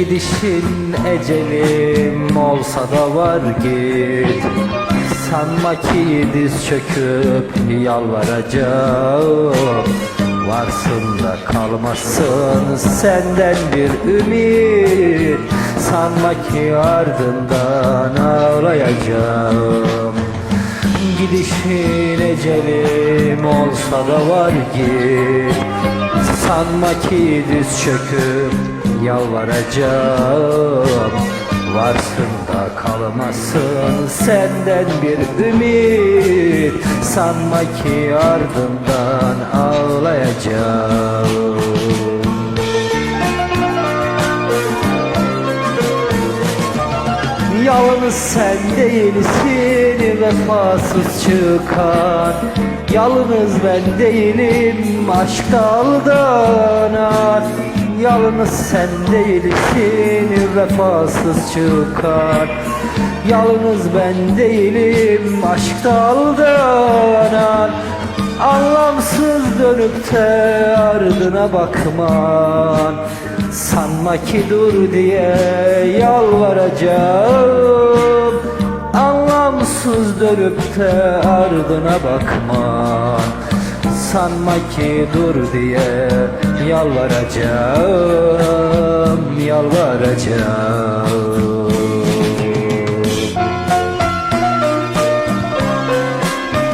Gidişin ecelim olsa da var git. Sanma ki diz çöküp yalvaracağım. Varsın da kalmasın senden bir ümit. Sanma ki ardından ağlayacağım. Gidişin ecelim olsa da var git. Sanma ki diz çöküp yalvaracağım. Varsın da kalmasın senden bir ümit. Sanma ki ardından ağlayacağım. Yalnız sen değilsin vefasız çıkan. Yalnız ben değilim aşkta aldanan Yalnız sen değilsin vefasız çıkan Yalnız ben değilim aşkta aldanan Anlamsız dönüp de ardına bakman. Sanma ki dur diye yalvaracağım. Anlamsız dönüp de ardına bakma Sanma ki dur diye yalvaracağım Yalvaracağım